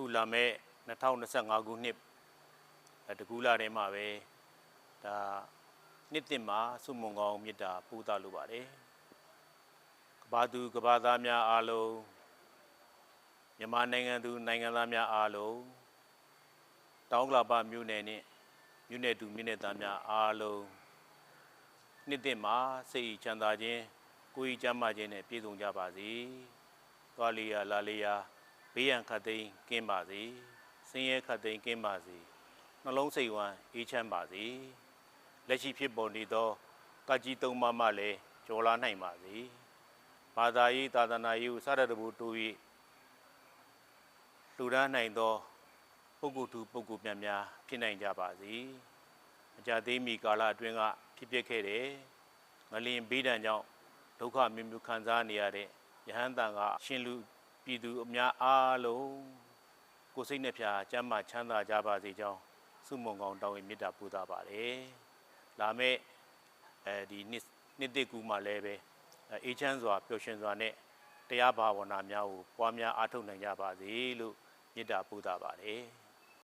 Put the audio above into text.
အခုလာမဲ့2025ခုနှစ်အဲတကူလာထဲမှာပဲဒါနှစ်တင်မှာစုမုံကောင်းမြစ်တာပူတာလိုပါတယ်ကဘာသူကဘာသားများအားလုံးမြန်မာနိုင်ငံသူနိုင်ငံသားများအားလုံးတောင်းကလာပမြို့နယ်နဲ့မြို့နယ်သူမြို့နယ်သားများအားလုံးနှစ်တင်မှာစိတ်ချမ်းသာခြင်းကိုယ်ကြီးကျန်းမာခြင်းနဲ့ပြည့်စုံကြပါစေ။သွားလီယာလာလီယာ ဘေးရန်ခတ်သိမ်းကင်းပါစေ။ဆင်းရဲခတ်သိမ်းကင်းပါစေ။နှလုံးစိတ်ဝမ်းအေးချမ်းပါစေ။လက်ရှိဖြစ်ပေါ်နေသောကကြီးသုံးပါးမှလည်းကျော်လာနိုင်ပါစေ။ဘာသာရေးသာသနာရေးကိုစရတဘူတူ၍လူဒန်းနိုင်သောပုဂ္ဂိုလ်သူပုဂ္ဂိုလ်များများဖြစ်နိုင်ကြပါစေ။အကြသေးမီကာလအတွင်းကဖြစ်ပျက်ခဲ့တဲ့ငလင်ဘေးဒဏ်ကြောင့်ဒုက္ခမျိုးမျိုးခံစားနေရတဲ့ယဟန်တန်ကရှင်လူ ပြည်သူအများအားလုံးကိုယ်စိတ်နှဖျားကျမ်းမာချမ်းသာကြပါစေကြောင်းဆုမွန်ကောင်းတောင်းရင်မေတ္တာပို့သပါတယ်။လာမယ့်အဲဒီနှစ်နှစ်တစ်ကူမှလည်းပဲအဲအေးချမ်းစွာပျော်ရွှင်စွာနဲ့တရားဘာဝနာများကိုပွားများအားထုတ်နိုင်ကြပါစေလို့မေတ္တာပို့သပါတယ်။